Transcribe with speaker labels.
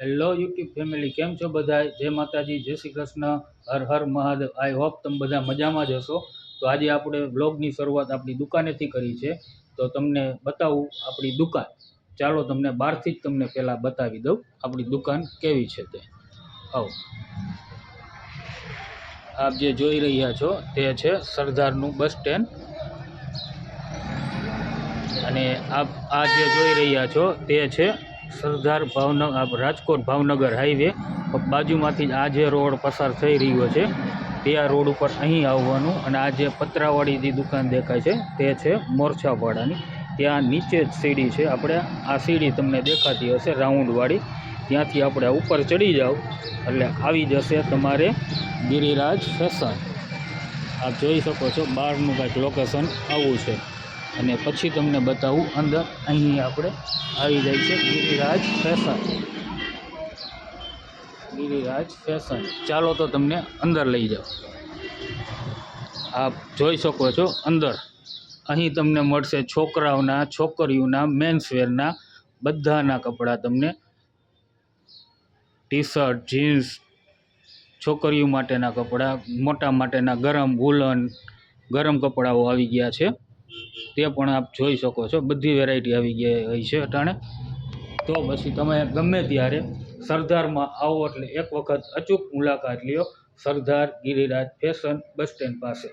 Speaker 1: Hello YouTube family કેમ છો બધા જય માતાજી, જય શ્રી કૃષ્ણ. હર હર મહાદેવ. આઈ હોપ તમે બધા મજામાં જ હશો. તો આજે આપણે બ્લોગની શરૂઆત આપણી દુકાનેથી કરી છે. તો તમને બતાવું આપણી દુકાન. ચાલો તમને બહારથી જ તમને પહેલાં બતાવી દઉં આપણી દુકાન કેવી છે તે. આવો. આપ જે જોઈ રહ્યા છો તે છે સરદારનું બસ સ્ટેન્ડ. અને આપ આ જે જોઈ રહ્યા છો તે છે સરદાર ભાવનગર રાજકોટ ભાવનગર હાઈવે બાજુમાંથી આ જે રોડ પસાર થઈ રહ્યો છે, તે આ રોડ ઉપર અહીં આવવાનું અને આ જે પતરાવાળી જે દુકાન દેખાય છે, તે છે મોરછાવાળાની ત્યાં નીચે જ સીડી છે. આપણે આ સીડી તમને દેખાતી હશે, રાઉન્ડવાળી. ત્યાંથી આપણે ઉપર ચડી જાઓ, એટલે આવી જશે તમારે ગિરિરાજ ફેશન. આપ જોઈ શકો છો, બહારનું કાંઈક લોકેશન આવું છે. અને પછી તમને બતાવું અંદર અહીં આપણે આવી જાય છે ગિરિરાજ ફેશન. ગિરિરાજ ફેશન. ચાલો તો તમને અંદર લઈ જાઓ. આપ જોઈ શકો છો અંદર. અહીં તમને મળશે છોકરાઓના, છોકરીઓના મેન્સવેરના બધાના કપડાં તમને. ટી શર્ટ જીન્સ છોકરીઓ માટેના કપડાં, મોટા માટેના ગરમ વૂલન ગરમ કપડાઓ આવી ગયા છે. તે પણ આપ જોઈ શકો છો. બધી વેરાયટી આવી ગઈ હોય છે અટાણે. તો પછી તમે ગમે ત્યારે સરદારમાં આવો એટલે એક વખત અચૂક મુલાકાત લ્યો. Sardar Giriraj fashion bus stand પાસે.